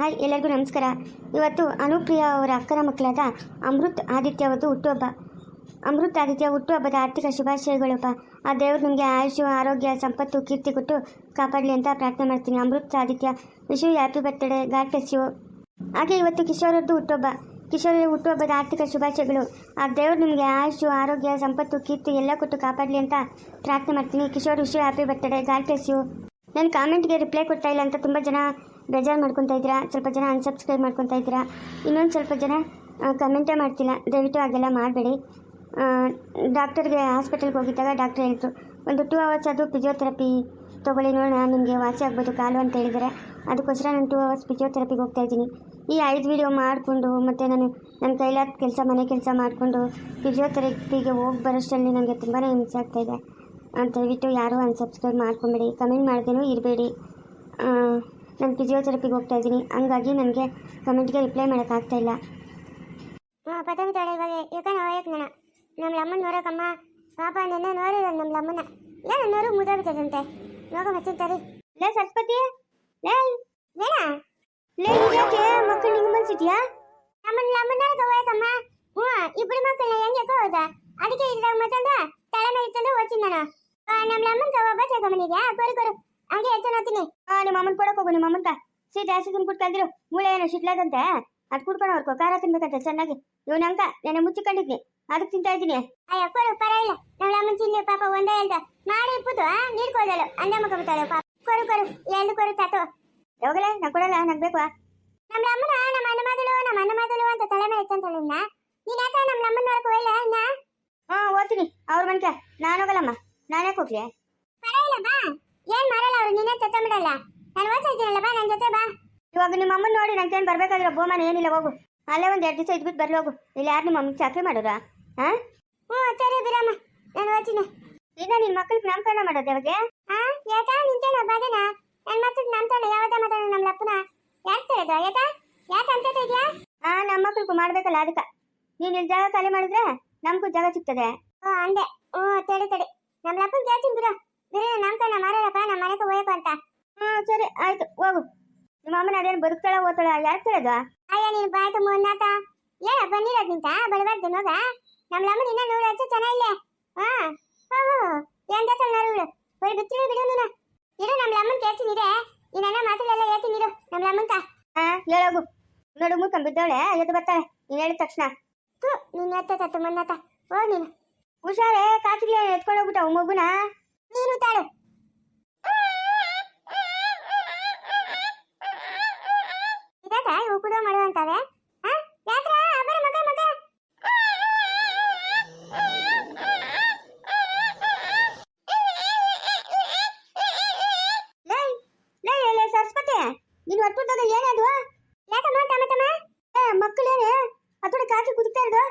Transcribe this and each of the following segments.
Hi, ಎಲ್ಲರಿಗೂ ನಮಸ್ಕಾರ. ಇವತ್ತು ಅನುಪ್ರಿಯ ಅವರ ಅಕ್ಕನ ಮಕ್ಕಳಾದ ಅಮೃತ್ ಆದಿತ್ಯ ಅವತ್ತು ಹುಟ್ಟುಹಬ್ಬ. ಅಮೃತ್ ಆದಿತ್ಯ ಹುಟ್ಟುಹಬ್ಬದ ಆರ್ಥಿಕ ಶುಭಾಶಯಗಳಪ್ಪ. ಆ ದೇವರು ನಿಮಗೆ ಆಯುಷು ಆರೋಗ್ಯ, ಸಂಪತ್ತು, ಕೀರ್ತಿ ಕೊಟ್ಟು ಕಾಪಾಡಲಿ ಅಂತ ಪ್ರಾರ್ಥನೆ ಮಾಡ್ತೀನಿ. Amrit Aditya, wish you, happy birthday, God bless ಹಾಗೆ ಇವತ್ತು ಕಿಶೋರದ್ದು ಹುಟ್ಟುಹಬ್ಬ. ಕಿಶೋರ ಹುಟ್ಟುಹಬ್ಬದ ಆರ್ಥಿಕ ಶುಭಾಶಯಗಳು. ಆ ದೇವರು ನಿಮಗೆ ಆಯುಷು ಆರೋಗ್ಯ, ಸಂಪತ್ತು, ಕೀರ್ತಿ ಎಲ್ಲ ಕೊಟ್ಟು ಕಾಪಾಡಲಿ ಅಂತ ಪ್ರಾರ್ಥನೆ ಮಾಡ್ತೀನಿ. Kishore, wish you, happy birthday, God bless you. ನನ್ನ ಕಾಮೆಂಟ್ಗೆ ರಿಪ್ಲೈ ಕೊಡ್ತಾ ಇಲ್ಲ ಅಂತ ತುಂಬ ಜನ ಬೇಜಾರು ಮಾಡ್ಕೊತಾ ಇದ್ದೀರಾ? ಸ್ವಲ್ಪ ಜನ ಅನ್ಸಬ್ಸ್ಕ್ರೈಬ್ ಮಾಡ್ಕೊತಾ ಇದ್ದೀರಾ? ಇನ್ನೊಂದು ಸ್ವಲ್ಪ ಜನ ಕಮೆಂಟೇ ಮಾಡ್ತಿಲ್ಲ. ದಯವಿಟ್ಟು ಹಾಗೆಲ್ಲ ಮಾಡಬೇಡಿ. ಡಾಕ್ಟರ್ಗೆ ಹಾಸ್ಪಿಟಲ್ಗೆ ಹೋಗಿದ್ದಾಗ ಡಾಕ್ಟರ್ ಹೇಳಿದ್ರು, ಒಂದು ಟೂ ಅವರ್ಸ್ ಅದು ಫಿಸಿಯೋಥೆರಪಿ ತೊಗೊಳ್ಳಿ ನೋಡೋಣ, ನಿಮಗೆ ವಾಸಿ ಆಗ್ಬೋದು ಕಾಲು ಅಂತ ಹೇಳಿದರೆ ಅದಕ್ಕೋಸ್ಕರ ನಾನು ಟೂ ಅವರ್ಸ್ ಫಿಸಿಯೋಥೆರಪಿಗೆ ಹೋಗ್ತಾ ಇದ್ದೀನಿ. ಈ ಐದು ವಿಡಿಯೋ ಮಾಡಿಕೊಂಡು ಮತ್ತು ನಾನು ನನ್ನ ಕೈಲಾದ ಕೆಲಸ, ಮನೆ ಕೆಲಸ ಮಾಡಿಕೊಂಡು ಫಿಸಿಯೋಥೆರಪಿಗೆ ಹೋಗಿ ಬರೋಷ್ಟರಲ್ಲಿ ನನಗೆ ತುಂಬಾ ಹಿಂಸೆ ಆಗ್ತಾಯಿದೆ ಅಂತ ದಯವಿಟ್ಟು ಯಾರೂ ಅನ್ಸಬ್ಸ್ಕ್ರೈಬ್ ಮಾಡ್ಕೊಂಬೇಡಿ. ಕಮೆಂಟ್ ಮಾಡ್ದೇನೂ ಇರಬೇಡಿ. ನಾನು ಫಿಸಿಯೋಥೆರಪಿಗೆ ಹೋಗ್ತಾ ಇದ್ದೀನಿ. ಹಂಗಾಗಿ ನನಗೆ ಕಮೆಂಟ್ಗೆ ರಿಪ್ಲೈ ಮಾಡೋಕ್ಕಾಗ್ತಾ ಇಲ್ಲ. ಹಾಂ ಪತಂಗ ತಾಳೆ ಇವಾಗ. ಯಾಕನ ಹೋಯಕ್ ನಾನು? ನಮ್ಮ ಲಮ್ಮನ ನೋಡಕಮ್ಮ ಪಾಪ ನನ್ನ ನೋಡಿದ ನಮ್ಮ ಲಮ್ಮನ. ಇಲ್ಲ ನನ್ನವರು ಮುದೋಗ್ತದಂತೆ ಮಚ್ಚಿನ ತರಿ ಲೇ ಸರಸ್ವತಿ. ಲೇ. ಏನ? ಲೇ ಯಾಕೆ ಮಕ್ಕಳು ನಿಂಗೆ ಮನ್ಸಿದ್ಯಾ ನಮ್ಮನ್ನ ಲಮ್ಮನ ಹೋಯಕಮ್ಮ ಹ್ಞೂ ಇಬ್ಬರು ಮಕ್ಕಳನ್ನ ಹೆಂಗೆ ಹೋದ? ಅದಕ್ಕೆ ಇಲ್ಲ ಮತ್ತಂದ ತಲೆ ಮೇಲೆ ತಂದು ಓಚಿನ ನಾನು. ನಮ್ಮ ಲಮ್ಮನ ಕವ ಬಚ್ಚಕಮ್ಮನಿಗೆ ಕೊರು ಕೊರು. ಹಂಗೆ ನೋಡ್ತೀನಿ ಆ ನಿಮ್ಮ ಅಮ್ಮನ ಕೊಡಕ್ ಹೋಗು ನಿಮ್ಮ ಅಮ್ಮನ್ಕ ಸೀಟ್ ಕುಡ್ಕ ತುಂಬ ಕುಟ್ಕಲ್ದಿರು ಮೂಳೆ ಏನೋ ಶಿಟ್ಲಾದಂತೆ ಅದ್ ಕುಡ್ಕೊಂಡು ಹೊರ್ಕೋ ಖಾರ ತಿನ್ಬೇಕಂತೆ ಚೆನ್ನಾಗಿ. ಇವನ ಅಂಕ ನೆನೆ ಮುಚ್ಚಿಕೊಂಡಿದ್ನಿ ಅದಕ್ಕೆ ತಿಂತಾ ಇದ್ದೀನಿ. ಅಯ್ಯ ಕೊಡು ಪರವಾಗಿಲ್ಲ. ನಮ್ಮ ಅಮ್ಮನ ಪಾಪ ಒಂದೇ ಹೇಳ್ದ. ಮಾಡಿ ಇಪ್ಪುದು ನೀಡ್ಕೋದಳು ಅಂದೆ ಮಕ್ಕ ಬಿಟ್ಟಾಳೆ ಪಾಪ. ಕೊರು ಕೊರು ಎಲ್ದು ಕೊರು ತಾತು ಹೋಗಲ್ಲ ನಾ ಕೊಡಲ್ಲ ನಂಗೆ ಬೇಕು. ನಮ್ಮ ಅಮ್ಮನ ನಮ್ಮ ಅಣ್ಣ ಮಾದಲು ನಮ್ಮ ಅಣ್ಣ ಮಾದಲು ಅಂತ ತಲೆ ಮೇಲೆ ಇತ್ತಂತಲ್ಲ ಇನ್ನ ನೀನ್ ಯಾಕ ನಮ್ಮ ಅಮ್ಮನ ನೋಡಕ್ ಹೋಗಿಲ್ಲ ಇನ್ನ ಹಾ ಓದ್ತೀನಿ. ಅವ್ರ ಮನ್ಕ. ನಾನು ಹೋಗಲ್ಲಮ್ಮ. ನಾನೇ ಹೋಗ್ಲಿ? ಏನ್ ಮಾಡಲ್ಲ ಅವ್ರು ನಿನ್ನೆ ತತ್ತ ಬಿಡಲ್ಲ. ನಾನು ಓದ್ತಾ ಇದ್ದೀನಲ್ಲ ಬಾ ನನ್ನ ಜೊತೆ ಬಾ. ಇವಾಗ ನಿಮ್ಮ ಅಮ್ಮನ ನೋಡಿ ನಂಗೆ ಏನು ಬರ್ಬೇಕಾಗಿರೋ ಬೋಮನ ಏನಿಲ್ಲ ಹೋಗು. ಅಲ್ಲೇ ಒಂದು ಎರಡು ದಿವಸ ಇದ್ಬಿಟ್ಟು ಬರ್ಲಿ ಹೋಗು. ಇಲ್ಲಿ ಯಾರು ನಿಮ್ಮ ಅಮ್ಮನ ಚಾಕ್ರಿ ಮಾಡೋರಾ? ಹಾ ಹ್ಞೂ ಸರಿ ಬಿರಮ್ಮ ನಾನು ಓದ್ತೀನಿ. ಈಗ ನಿನ್ನ ಮಕ್ಕಳಿಗೆ ನಾಮಕರಣ ಮಾಡೋದು ಯಾವಾಗ? ಹಾ ಯಾಕ ನಿಂತೇನ ಬಾದನ ನನ್ನ ಮಕ್ಕಳು ನಾಮಕರಣ ಯಾವ್ದ ಮಾತಾಡ ನಮ್ಮ ಅಪ್ಪನ ಯಾಕೆ ತಿಳಿದ ಯಾಕ ಯಾಕೆ ಅಂತ ಇದೆಯಾ? ಆ ನಮ್ಮ ಮಕ್ಕಳಿಗೂ ಮಾಡ್ಬೇಕಲ್ಲ ಅದಕ್ಕೆ. ನೀನು ಇಲ್ಲಿ ಜಾಗ ಖಾಲಿ ಮಾಡಿದ್ರೆ ನಮಗೂ ಜಾಗ ಸಿಗ್ತದೆ. ಓ ಅಂದೆ. ಹ್ಞೂ ತಡಿ ತಡಿ ನಮ್ಮ ಲಪ್ಪನ ಕೇಳ್ತೀನಿ ಬಿಡು ಬಿರು ನಾಮಕರಣ ಮಾಡೋರಪ್ಪ ನಮ್ಮ ಮನೆಗೆ ಹೋಯಕು ಅಂತ ಹ್ಞೂ ಸರಿ ಆಯ್ತು ಹೋಗು ನಿಮ್ಮ ಅಮ್ಮನ ಬದುಕ್ತಾಳ ಓದ್ತಾಳ ಯಾಕೆ ಕೇಳೋದು? ಅಯ್ಯ ನೀನು ಬಾಯ್ತು ಮೊನ್ನಾತ ಏನ ಬನ್ನಿರೋದ್ ನಿಂತ? ಬಡಬಾರ್ದು ನೋಗ ನಮ್ಮ ಲಮ್ಮನ ಇನ್ನ ನೂರ ಅಚ್ಚ ಚೆನ್ನಾಗಿಲ್ಲ. ಹಾ ಹೋ. ಎಂತ ನೋಡು ಬರೀ ಬಿತ್ತಿರು ಬಿಡು ನೀನು. ಇರು ನಮ್ಮ ಲಮ್ಮನ್ ಕೇಳ್ತೀನಿ ಇದೆ. ಈ ನನ್ನ ಮಾತುಗಳೆಲ್ಲ ಹೇಳ್ತೀನಿ ಇರು ನಮ್ಮ ಲಮ್ಮನ್ಕ. ಹಾಂ ಹೇಳೋಗು ನೋಡು ಮುಖಂ ಬಿದ್ದವಳೆ ಎದ್ದು ಬರ್ತಾಳೆ. ನೀನು ಹೇಳಿದ ತಕ್ಷಣ. ತು ನೀನು ಎತ್ತ ತತ್ತು ಮುನ್ನಾತ. ಓ ನೀನು. ಹುಷಾರೇ ಕಾಚಿಗೆ ಎತ್ಕೊಂಡು ಹೋಗ್ಬಿಟ್ಟ ಮಗುನ. ನೀನು ತಾಳು ಇದಾತ ಇವು ಹಾ ಯಾತ್ರ ಬರ ಮಗ ಮಗ. ಲೈ ಲೈ ಲೈ ನೀನು ಹೊಟ್ಟದಾಗ ಏನದು ಯಾಕಮ್ಮ ತಮ್ಮ ತಮ್ಮ ಏ, ಮಕ್ಕಳೇನೆ. ಅದೊಡೆ ಕಾಚಿ ಕುದುಕ್ತಾ ಇರೋದು.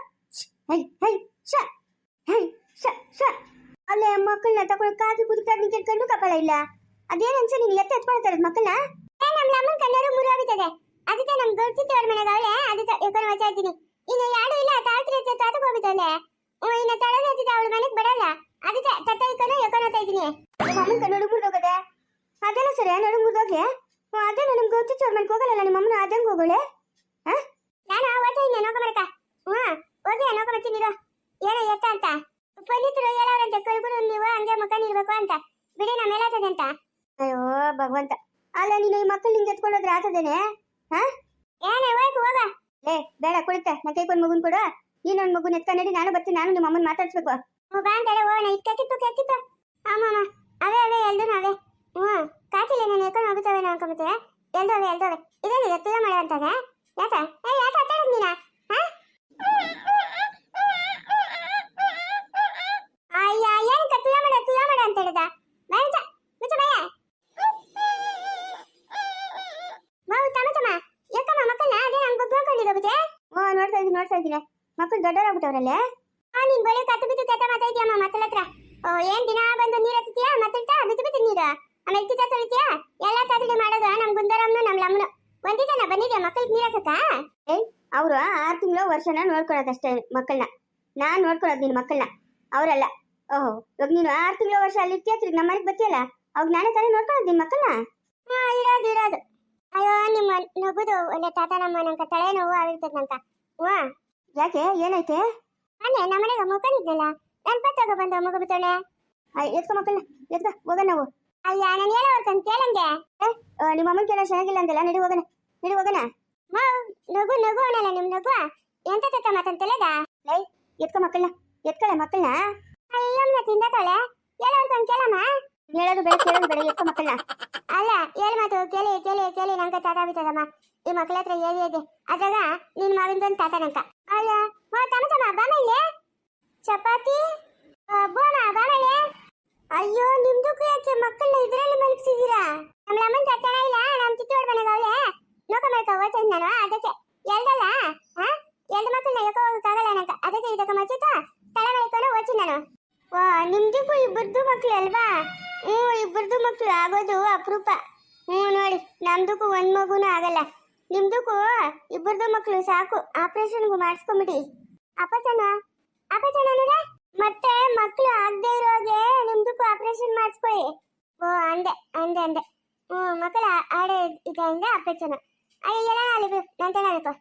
ಹೈ ಹೈ, ಶ ಹೈ, ಶ ಅಲ್ಲೇ ಮಕ್ಕಳನ್ನ ತಗೊಂಡು ಕಾಚಿ ಕುದುಕ್ತಾ ನಿಂಗೆ ಕಣ್ಣು ಕಪಾಳ ಇಲ್ಲ? ಅದೇನು ನೀನು ಎತ್ತ ಎತ್ಕೊಳ್ತಾ ಇರೋದು ಮಕ್ಕಳನ್ನ? ನಮ್ಮ ಲಮ್ಮನ್ ಕಣ್ಣರು ಮುರು ಹೋಗ್ಬಿಟ್ಟದೆ ಅದಕ್ಕೆ ನಮ್ ಗೊತ್ತಿದ್ದವ್ರ ಮನೆಗೆ ಅವಳೆ ಅದಕ್ಕೆ ಎಕೊಂಡು ಹೋಗ್ತಾ ಇದ್ದೀನಿ. ಇನ್ನು ಯಾರು ಇಲ್ಲ ತಾಳ್ತಿ ಹಚ್ಚ ತಾತಕ್ಕೆ ಹೋಗ್ಬಿಟ್ಟವಳೆ ಇನ್ನು ತಳದ ಹಚ್ಚಿದ ಅವಳ ಮನೆಗೆ ಬರಲ್ಲ. ಅದಕ್ಕೆ ತತ್ತ ಇಕ್ಕೊಂಡು ಎಕೊಂಡು ಹೋಗ್ತಾ ಇದ್ದೀನಿ. ನಿಮ್ಮ ನಡುಗ್ ನಡು ಮುರಿದೋಗದೆ. ಅದೆಲ್ಲ ಸರಿ ನಡು ಮುರಿದೋಗಿ ಅದೇ ನನಗೆ ಅವ್ರ ಮನೆಗೆ ಹೋಗಲ್ಲ ನಿಮ್ಮ ಅಮ್ಮನ ಅದಂಗೆ ಹೋಗೋಳೆ. ನಾನು ವಚ ಇದ್ದೆ ನೋಕ ಬರಕ ಹ್ಞೂ ಹೋಗಿ ನೋಕ ಬರ್ತೀನಿ ಏನೋ ಎತ್ತ ಅಂತ. ಪಂಡಿತರು ಹೇಳೋರಂತೆ ಕಳ್ಬಿಡು ನೀವು ಹಂಗೆ ಮುಖ ನಿಲ್ಬೇಕು ಅಂತ. ಬಿಡಿ ನಮ್ಮ ಮೇಲಾತದೆ ಅಂತ. ಅಯ್ಯೋ ಭಗವಂತ. ಅಲ್ಲ ನೀನು ಈ ಮಕ್ಕಳು ನಿಂಗೆ ಎತ್ಕೊಂಡೋದ್ರೆ ಆತದೇನೆ? ಹಾ? ಏನೇ ಹೋಯ್ತು ಹೋಗ. ಲೇ ಬೇಡ ಕುಳಿತೆ ನಾ ಕೈಗೊಂದು ಮಗುನ್ ಕೊಡು. ನೀನು ಒಂದು ಮಗುನ ಎತ್ಕೊಂಡು ನಡಿ ನಾನು ಬರ್ತೀನಿ. ನಾನು ನಿಮ್ಮ ಅಮ್ಮನ ಮಾತಾಡ್ಸ್ಬೇಕು. ಹ್ಞೂ ಬಾ ಅಂತೇಳಿ ಓ ನಾ ಇಟ್ಕಾಕಿತ್ತು ಕೇಕಿತ್ತು ಆಮಮ್ಮ ಅವೇ ಅವೇ ಎಲ್ದು ಅವೇ. ಹ್ಞೂ. ಕಾಟಿಲ್ಲ ನಾನು ಎತ್ಕೊಂಡು ಹೋಗುತ್ತವೆ ನಾವು ಅನ್ಕೊಂಬಿಟ್ಟೆ. ಎಲ್ದು ಅವೇ ಎಲ್ದು ಅವೇ. ಇದೇನಿದೆ ತುಳ ಮಳೆ ಅಂತಾನೆ? ಯಾಕ ಏ ಯಾಕೆ ಹತ್ತಾಡದ್ ನೀನ ಹಾ ಅಯ್ಯ ಏನ್ ತುಳ ಮಾಡ ತುಳ ಮಾಡ ಅಂತ ಹೇಳಿದ ಬಾಯ್ತ ಮುಚ್ಚ ಬಾಯ ಬಾವು ತಮ್ಮ ತಮ್ಮ ಯಾಕಮ್ಮ ಮಕ್ಕಳನ್ನ ಅದೇ ನಂಗೆ ಬುಕ್ ಹಾಕೊಂಡಿರೋಗುತ್ತೆ ಓ ನೋಡ್ತಾ ಇದ್ದೀನಿ. ಮಕ್ಕಳು ದೊಡ್ಡವರಾಗ್ಬಿಟ್ಟವ್ರಲ್ಲೇ ಆ ನೀನ್ ಬರೀ ಕತ್ತು ಬಿದ್ದು ಕೆತ್ತ ಮಾತಾಡ್ತೀಯಮ್ಮ ಮಕ್ಕಳ ಹತ್ರ. ಓ ಏನ್ ದಿನ ಬಂದು ನೀರ್ ಹತ್ತೀಯಾ ಮಾತಾಡ್ತಾ ಬಿತ್ತು ಬಿದ್ದು ನೀರು. ಆಮೇಲೆ ಕಿತ್ತ ತೊಳಿತೀಯ? ಎಲ್ಲ ತಾತಡಿ ಮಾಡೋದು ನಮ್ ಗುಂದರಮ್ಮನು ನಮ್ ಲಮ್ಮನು. ಬಂದಿದ್ದಾನ ಬಂದಿದ್ಯಾ? ಮಕ್ಕಳಿಗೆ ನೀರ್ ಹಾಕಕ್ಕ ಏಯ್ ಅವರು ಆರು ತಿಂಗಳು ವರ್ಷನ ನೋಡ್ಕೊಳ್ಳೋದಷ್ಟೇ ಮಕ್ಕಳನ್ನ ನಾನು ನೋಡ್ಕೊಳ್ಳೋದು ನಿನ್ನ ಮಕ್ಕಳನ್ನ ಅವರಲ್ಲ. ಓಹೋ ಇವಾಗ ನೀನು ಆರು ತಿಂಗಳು ವರ್ಷ ಅಲ್ಲಿ ಇರ್ತೀಯ ತಿರ್ಗಿ ನಮ್ಮ ಮನೆಗೆ ಬರ್ತೀಯಲ್ಲ? ಅವಾಗ ನಾನೇ ತಾನೇ ನೋಡ್ಕೊಳ್ಳೋದು ನಿನ್ನ ಮಕ್ಕಳನ್ನ ಹಾ ಇಡೋದು ಇಡೋದು. ಅಯ್ಯೋ ನಿಮ್ಮ ನಗುದು ಒಳ್ಳೆ ತಾತ ನಮ್ಮ ನಂಕ ತಲೆ ನೋವು ಆಗಿರ್ತದಂತ ಹ್ಞೂ ಯಾಕೆ ಏನೈತೆ ಮೊನ್ನೆ ನಮ್ಮನೆಗೆ ಮುಖನಿದ್ನಲ್ಲ ನನ್ ಪತ್ತಾಗ ಬಂದ ಮಗ ಬಿತ್ತೋಳೆ ಎತ್ಕೊ ಮಕ್ಕಳನ್ನ ಎತ್ಕ ಹೋಗೋಣ ನಾವು. ಅಯ್ಯ ನಾನು ಏನೋ ಹೊರ್ಕಂತ ಕೇಳಂಗೆ. ಓ ನಿಮ್ಮ ಅಮ್ಮನ ಕೇಳೋ ಚೆನ್ನಾಗಿಲ್ಲ ಅಂದಲ್ಲ ನಡಿ ಹೋಗೋಣ ನಡಿ ಹೋಗೋಣ. ಮಾವ್ ನಗು ನಗು ಅನ್ನಲ್ಲ ನಿಮ್ ನಗು. ಎಂತ ತತ್ತ ಮಾತಂತಲ್ಲದ ಲೈ ಎತ್ಕೊ ಮಕ್ಕಳನ್ನ ಎತ್ಕಳೆ ಮಕ್ಕಳನ್ನ. ಅಯ್ಯಮ್ಮ ತಿಂದತಾಳೆ ಏನೋ ಹೊರ್ಕಂತ ಕೇಳಮ್ಮ. ಹೇಳೋದು ಬೇಡ ಕೇಳೋದು ಬೇಡ ಎತ್ಕೊ ಮಕ್ಕಳನ್ನ. ಅಲ್ಲ ಹೇಳ ಮಾತು ಕೇಳಿ ಕೇಳಿ ಕೇಳಿ ನಂಗೆ ತಾತ ಬಿತ್ತದಮ್ಮ ಈ ಮಕ್ಳ ಹತ್ರ ಹೇಳಿ ಇದೆ? ಅದ್ರಾಗ ನಿನ್ ಮಗಂದೊಂದು ತಾತ ನಂಕ ಅಲ್ಲ ಮಾ ತಮ್ಮ ತಮ್ಮ ಬಾಮ ಚಪಾತಿ? ಬೋನ ಬಾಮ ಇಲ್ಲ. ಅಯ್ಯೋ ನಿಮ್ದಕ್ಕೂ ಯಾಕೆ ಮಕ್ಕಳನ್ನ ಇದರಲ್ಲಿ ಮಲಗಿಸಿದೀರಾ? ನಮ್ಮ ಅಮ್ಮನ ತಾತನ ಇಲ್ಲ ನಮ್ಮ ಚಿತ್ತೋಡ್ ಮನೆಗೆ ಅವಳೆ. ನೋಕ ಮಾಡ್ಕ ಓದ್ತೀನಿ ನಾನು ಅದಕ್ಕೆ. ಎಲ್ದಲ್ಲ ಹಾ ಎಲ್ದ ಮಕ್ಕಳನ್ನ ಯಾಕೋ ಹೋಗಕ್ಕಾಗಲ್ಲ ನಂಕ ಅದಕ್ಕೆ ಇದಕ್ಕೆ ಮಚ್ಚಿತ್ತು ತಲೆ ಮಳಿಕೊಂಡು ಓದ್ತೀನಿ ನಾನು. ಓ ನಿಮ್ದಕ್ಕೂ ಇಬ್ಬರದು ಮಕ್ಳು ಅಲ್ವಾ? ಹ್ಞೂ ಇಬ್ಬರದು ಮಕ್ಕಳು ಆಗೋದು ಅಪರೂಪ. ಹ್ಞೂ ನೋಡಿ ನಮ್ದಕ್ಕೂ ಒಂದು ಮಗುನೂ ಆಗಲ್ಲ. ನಿಮ್ದಕ್ಕೂ ಇಬ್ಬರದು ಮಕ್ಳು ಸಾಕು. ಆಪರೇಷನ್ಗೂ ಮಾಡಿಸ್ಕೊಂಬಿಡಿ. ಅಪಚನ ಅಂದ್ರೆ ಮತ್ತೆ ಮಕ್ಳು ಆಗದೆ ಇರೋಗೆ ನಿಮ್ದಕ್ಕೂ ಆಪರೇಷನ್ ಮಾಡಿಸ್ಕೊಳ್ಳಿ. ಓ ಅಂದೆ ಅಂದೆ ಅಂದೆ. ಹ್ಞೂ ಮಕ್ಕಳ ಆಡೆ ಇದರಿಂದ ಅಪಚನ ಅಯ್ಯ ಎಲ್ಲ ಅಲ್ಲಿ ನಾನು ತಗೊಳ್ಕೊ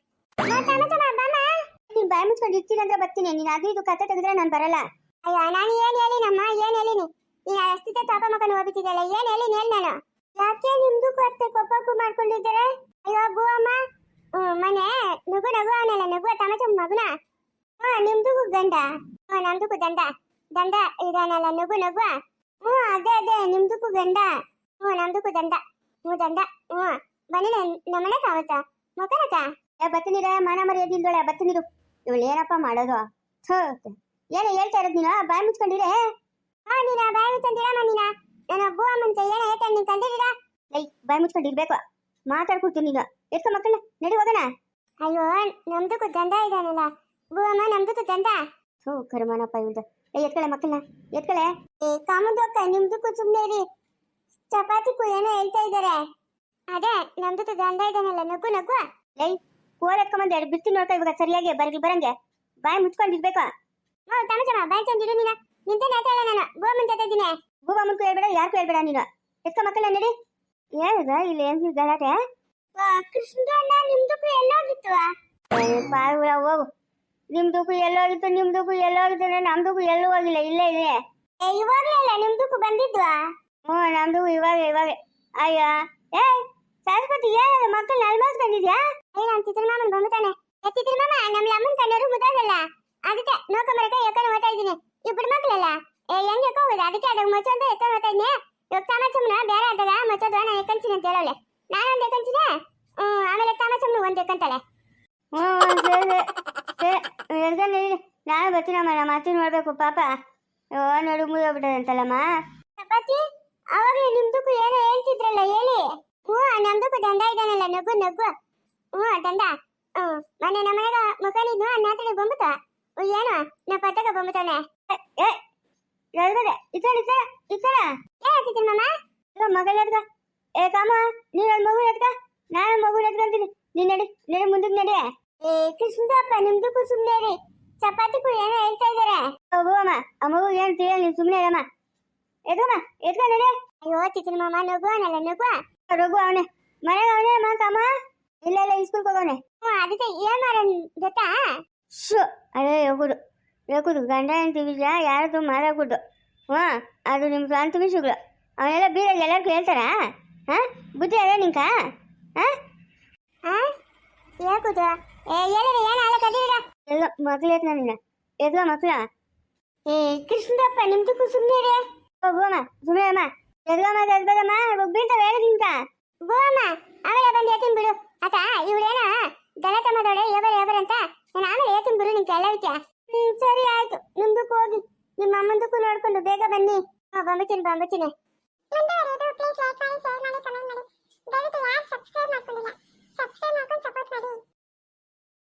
ನೀನ್ ಬಾಯಿ ಮುಚ್ಕೊಂಡು ಇರ್ತೀನಿ ಅಂದ್ರೆ ಬರ್ತೀನಿ. ನೀನ್ ಅದು ಇದು ಕತೆ ತೆಗೆದ್ರೆ ನಾನು ಬರಲ್ಲ. ಅಯ್ಯ ನಾನು ಏನು ಹೇಳಿನಮ್ಮ? ಏನ್ ಹೇಳಿನಿ? ನೀನು ಅಷ್ಟಿದ್ದ ತಾಪ ಮಕ್ಕಳು ಹೋಗ್ಬಿಟ್ಟಿದ್ದಲ್ಲ ಏನ್ ಹೇಳಿನಿ? ಹೇಳಿ ನಾನು. ಯಾಕೆ ನಿಮ್ದು ಕೊರತೆ ಕೊಪ್ಪಕ್ಕೂ ಮಾಡ್ಕೊಂಡಿದ್ದಾರೆ? ಅಯ್ಯೋ ಹ್ಮ್, ಮನೆ. ನಗು ನಗು ಅವನಲ್ಲ ನಗು ತಮಚ ಮಗುನ. ಹ್ಞೂ ನಿಮ್ದು ಗಂಡ. ಹ್ಞೂ ನಮ್ದುಗೂ ದಂಡ ದಂಡ ಇದಾನಲ್ಲ, ನಗು ನಗು ಹ್ಞೂ ಅದೇ ಅದೇ ನಿಮ್ದುಗೂ ಗಂಡ. ಹ್ಞೂ ನಮ್ದುಗೂ ದಂಡ. ಹ್ಞೂ ದಂಡ. ಹ್ಞೂ ಬನ್ನಿ ನಮ್ಮನೆ ಕಾವತ್ತ ಮಕ್ಕಳಕ್ಕ? ಬತ್ತನಿರ ಮಾನ ಮರ್ಯಾದಿಲ್ದೊಳೆ ಬತ್ತನಿರು ಇವಳು ಏನಪ್ಪ ಮಾಡೋದು? ಥೋ, ಏನೇ ಹೇಳ್ತಾ ಇರೋದು ನೀನು? ಬಾಯಿ ಮುಚ್ಕೊಂಡಿರೇ? ಹಾ? ನೀನ? ಬಾಯಿ ಮುಚ್ಚಂದಿರಮ್ಮ ನೀನ? ನನ್ನ ಅಬ್ಬು ಅಮ್ಮನ ಕೈ ಏನ ಹೇಳ್ತಾ ನೀನ್ ತಂದಿದ್ದೀರ? ಲೈ, ಬಾಯಿ ಮುಚ್ಕೊಂಡಿರ್ಬೇಕು. ಮಾತಾಡ್ಕೊಡ್ತೀನಿ ಈಗ. ಎತ್ಕೊ ಮಕ್ಕಳ ನಡಿ ಹೋಗೋಣ. ಅಯ್ಯೋ ನಮ್ದಕ್ಕೂ ದಂಡ ಇದಾನಲ್ಲ. ಅಮ್ಮ ನಮ್ದಕ್ಕೂ ದಂಡ. ಥೂ ಕರ್ಮನಪ್ಪ ಇವ್ದು. ಏ ಎತ್ಕಳೆ ಮಕ್ಕಳನ್ನ ಎತ್ಕಳೆ. ಏ ಕಾಮದಕ್ಕ ನಿಮ್ದಕ್ಕೂ ಸುಮ್ಮನೆ ಇರಿ. ಚಪಾತಿಗೂ ಏನೋ ಹೇಳ್ತಾ ಇದ್ದಾರೆ ಅದೇ ನಮ್ದಕ್ಕೂ ದಂಡ ಇದಾನಲ್ಲ ನಗು ನಗು. ಲೈ ಕೋರ್ ಎತ್ಕೊಂಬಂದು ಎರಡು ಬಿಡ್ತೀನಿ ನೋಡ್ತಾ ಇವಾಗ ಸರಿಯಾಗಿ ಬರಲಿ ಬರಂಗೆ. ಬಾಯಿ ಮುಚ್ಕೊಂಡಿರ್ಬೇಕು ಓ ತಮಚಮ್ಮ ಬಾಯಿ ತಂದಿರು ನೀನ. ನಿಂತೇ ನೇತ ಇಲ್ಲ ನಾನು. ಗೋ ಜೊತೆ ಇದ್ದೀನಿ ಭೂಮ ಮುಂದೆ ಹೇಳ್ಬೇಡ ಯಾರು ಹೇಳ್ಬೇಡ ನೀನು. ಎತ್ಕೊ ಮಕ್ಕಳ ನಡಿ. ಏನಿದ ಇಲ್ಲಿ ಏನ್ ಗಲಾಟೆ? ಕೃಷ್ಣಣ್ಣ ನಿಮ್ದಕ್ಕೂ ಎಲ್ಲೋಗಿತ್ತು ಪಾರುಗಳ ಹೋಗು ನಿಮ್ದಕ್ಕೂ ಎಲ್ಲೋಗಿತ್ತು ನಿಮ್ದಕ್ಕೂ ಎಲ್ಲೋಗಿತ್ತು ನಮ್ದಕ್ಕೂ ಎಲ್ಲೂ ಹೋಗಿಲ್ಲ ಇಲ್ಲೇ ಇದೆ. ಇವಾಗ್ಲೇ ಅಲ್ಲ ನಿಮ್ದಕ್ಕೂ ಬಂದಿದ್ವಾ? ಹ್ಞೂ ನಮ್ದು ಇವಾಗ ಇವಾಗ ಅಯ್ಯೋ ಏ ಸರಸ್ವತಿ ಏನದ ಮಕ್ಕಳು ನಲ್ಮಾಸ್ಕೊಂಡಿದ್ಯಾ ಏ ನಮ್ಮ ಚಿತ್ರ ಮಾಮನ್ ಬಂದ್ಬಿಟ್ಟಾನೆ. ಚಿತ್ರ ಮಾಮ ನಮ್ ಅಮ್ಮನ್ ಕಣ್ಣರು ಮುದ್ದಾಗಲ್ಲ? ಅದಕ್ಕೆ ನೋಕ ಮರಕ ಎಕ್ಕನ ಓದ್ತಾ ಇದ್ದೀನಿ. ಇಬ್ಬರು ಮಕ್ಕಳಲ್ಲ? ಏ ಹೆಂಗೆ ಎಕ್ಕ ಅದಕ್ಕೆ ಅದಕ್ಕೆ ಮಚ್ಚ ಅಂತ ಎತ್ತ ಓದ್ತಾ ಇದ್ದೀನಿ ಇವಾಗ ತಾಮಚಮ್ಮನ ಬೇರೆ ಆದಾಗ ಮತ್ತೊಂದು ನಾನು ಎಕ್ಕಂತೀನಿ ಅಂತ ಹೇಳೋಳೆ. ನಾನೊಂದು ಎಕ್ಕಂತೀನಿ ಆಮೇಲೆ ಕಾಮಾಚಮ್ಮನ ಒಂದು ಎಕ್ಕಂತಾಳೆ ಹ್ಞೂ ಸರಿ ನಾನು ಬರ್ತೀನಮ್ಮ ನಮ್ಮ ಅತ್ತೆ ನೋಡ್ಬೇಕು ಪಾಪ. ಓ ನೋಡು ಮುಗಿದೋಗ್ಬಿಟ್ಟದಂತಲ್ಲಮ್ಮ ಚಪಾತಿ? ಅವಾಗ ನಿಮ್ದಕ್ಕೂ ಏನೋ ಹೇಳ್ತಿದ್ರಲ್ಲ ಹೇಳಿ. ಹ್ಞೂ ನಮ್ದಕ್ಕೂ ದಂಡ ಇದ್ದಾನಲ್ಲ ನಗು ನಗು. ಹ್ಞೂ ದಂಡ. ಹ್ಞೂ ಮೊನ್ನೆ ನಮ್ಮ ಮನೆಗ ಮುಖನಿದ್ನು ನಾತಡಿ ಬಂಬಿತ ಏನೋ ನಾ ಪಟ್ಟಕ ಬಂಬಿತಾನೆ ಏ ಎದ್ಗಡೆ ಇತರ ಇತರ ಇತರ ಏನ್ ಹೇಳ್ತಿದ್ದೀನಿ ಮಾಮ? ಇವ ಮಗಳು ಎಡ್ಕ ಏ ಕಾಮ ನೀನ್ ಒಂದ್ ಮಗು ಎಡ್ಕ ನಾನು ಮಗು ಎಡ್ಕಂತೀನಿ ನೀನ್ ನಡಿ ನಡಿ ಮುಂದಕ್ಕೆ ನಡಿ. ಏ ಕೃಷ್ಣದಪ್ಪ ನಿಮ್ದಕ್ಕೂ ಸುಮ್ಮನೆ ರೀ ಚಪಾತಿಗೂ ಏನೋ ಹೇಳ್ತಾ ಇದಾರೆ? ಹೋಗುವಮ್ಮ ಆ ಮಗು ಏನು ತಿಳಿಯಲ್ಲ ನೀನ್ ಸುಮ್ಮನೆ ಇರಮ್ಮ. ಎದ್ಕಮ್ಮ ಎದ್ಕ ನಡಿ. ಅಯ್ಯೋ ಚಿತ್ರ ಮಾಮ ನಗು ಅನ್ನಲ್ಲ ನಗು ರಘು ಅವನೇ ಮನೆಗೆ ಅವನೇ ಮಾ ಕಾಮ? ಇಲ್ಲ ಇಲ್ಲ ಇಸ್ಕೂಲ್ಗೆ ಹೋಗವನೆ. ಹ್ಞೂ ಅದಕ್ಕೆ ಏನ್ ಮಾಡೋಣ ಗೊತ್ತಾ? ಶು ಅದೇ ಹೋಗುದು ಹೋಗುದು ಗಂಡ ಅಂತೀವಿಲ್ಲ ಯಾರದು ಮಾರಾಗುದು ಹ್ಞೂ ಅದು ನಿಮ್ಮ ಸ್ವಂತ ವಿಷಯಗಳು. ಅವನೆಲ್ಲ ಬೀರಾಗ ಎಲ್ಲರಿಗೂ ಹೇಳ್ತಾರಾ? ಹಾಂ ಬುದ್ಧಿ ಅದೇ ನಿಂಕ? ಹಾಂ? ಹಾ ಯಾಕುದ ಏ ಏನು ಆಳ ಕದೀರ ಎಲ್ಲ ಮಕ್ಳು ಎತ್ತ ನಿನ್ನ? ಎದ್ಗ ಮಕ್ಳ? ಏ ಕೃಷ್ಣದಪ್ಪ ನಿಮ್ದಕ್ಕೂ ಸುಮ್ಮನೆ ರೀ ಹೋಗುವಮ್ಮ ಸುಮ್ಮನೆ ಅಮ್ಮ ಎದ್ಗಮ್ಮ ಎದ್ಬೇಡಮ್ಮ ಬೀಳ್ತಾವೆ ಹೇಳೋದಿಂಕ ಗೋಮ್ಮ ಆಮೇಲೆ ಬಂದು ಏತಿನ್ ಬಿಡು. ಆತ ಇವಳೇನ ತಮ್ಮದವಳೆ ಎಬರ್ ಎಬರ್ ಅಂತ. ನಾನು ಆಮೇಲೆ ಏತಿನ್ ಬಿಡು ನಿಂಗೆ ಎಲ್ಲ ವಿಚಾರ ಹ್ಮ್ ಸರಿ ಆಯ್ತು ನಿಮ್ದಕ್ಕೂ ಹೋಗಿ ನಿಮ್ಮ ಅಮ್ಮಂದಕ್ಕೂ ನೋಡ್ಕೊಂಡು ಬೇಗ ಬನ್ನಿ. ಹಾ ಬಂಬತ್ತೀನಿ